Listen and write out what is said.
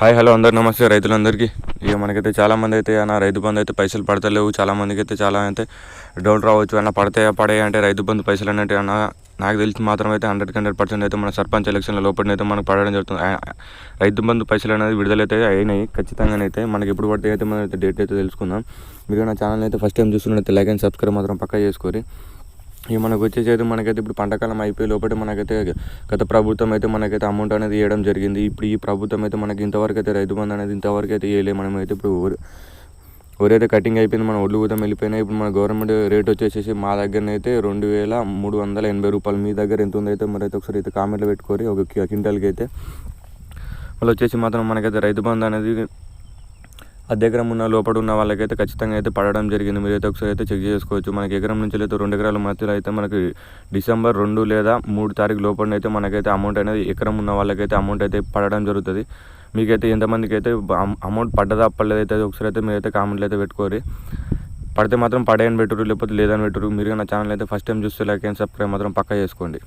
Hi hello అందరు నమస్తే రైతులందరికీ. ఇక మనకైతే చాలా మంది అయితే అన్న రైతు బంధు అయితే పైసలు పడతలేవు. చాలామందికి అయితే చాలా అయితే డౌట్ రావచ్చు. అన్న పడతాయా పడాయా అంటే రైతు బంధు పైసలు అన్నట్టు అన్న నాకు తెలిసి మాత్రం అయితే హండ్రెడ్ హండ్రెడ్ పర్సెంట్ అయితే మన సర్పంచ్ ఎలక్షన్ల లోపల అయితే మనకు పడడం జరుగుతుంది. రైతు బంధు పైసలు అనేది విడుదలైతే అయినాయి. ఖచ్చితంగానైతే మనకి ఎప్పుడు పడితే అయితే మనం అయితే డేట్ అయితే తెలుసుకుందాం. మీరు నా ఛానల్ అయితే ఫస్ట్ టైం చూస్తున్నట్టు లైక్ అండ్ సబ్స్క్రైబ్ మాత్రం పక్కా చేసుకోరి. ఇక మనకు వచ్చేసి అయితే మనకైతే ఇప్పుడు పంటకాలం అయిపోయే లోపల మనకైతే గత ప్రభుత్వం అయితే మనకైతే అమౌంట్ అనేది ఇవ్వడం జరిగింది. ఇప్పుడు ఈ ప్రభుత్వం అయితే మనకి ఇంతవరకు అయితే రైతు బంధు అనేది ఇంతవరకు అయితే ఇవ్వలేదు మనం అయితే ఇప్పుడు ఎవరు ఎవరైతే కటింగ్ అయిపోయింది మన ఒడ్లు కూడా వెళ్ళిపోయినాయి ఇప్పుడు మన గవర్నమెంట్ రేట్ వచ్చేసేసి మా దగ్గర అయితే రెండు వేల మూడు వందల ఎనభై రూపాయలు. మీ దగ్గర ఎంత ఉందైతే అయితే మరి అయితే ఒకసారి అయితే కామెంట్లో పెట్టుకోరి. ఒక క్వింటల్కి అయితే మళ్ళీ వచ్చేసి మాత్రం మనకైతే రైతు బంధు అనేది అద్దె ఎకరం ఉన్న లోపల ఉన్న వాళ్ళకైతే ఖచ్చితంగా అయితే పడడం జరిగింది. మీరైతే ఒకసారి అయితే చెక్ చేసుకోవచ్చు. మనకి ఎకరం నుంచి అయితే రెండు ఎకరాల మధ్యలో అయితే మనకి డిసెంబర్ రెండు లేదా మూడు తారీఖు లోపల అయితే మనకైతే అమౌంట్ అనేది ఎకరం ఉన్న వాళ్ళకైతే అమౌంట్ అయితే పడడం జరుగుతుంది. మీకైతే ఎంతమందికి అయితే అమౌంట్ పడ్డదా పడలేదైతే ఒకసారి అయితే మీరైతే కామెంట్లు అయితే పెట్టుకోరు పడితే మాత్రం పడేయని పెట్టురు లేకపోతే లేదని పెట్టురు మీరు నా ఛానల్ అయితే ఫస్ట్ టైం చూస్తే లైక్ అండ్ సబ్స్క్రైబ్ మాత్రం పక్కా చేసుకోండి.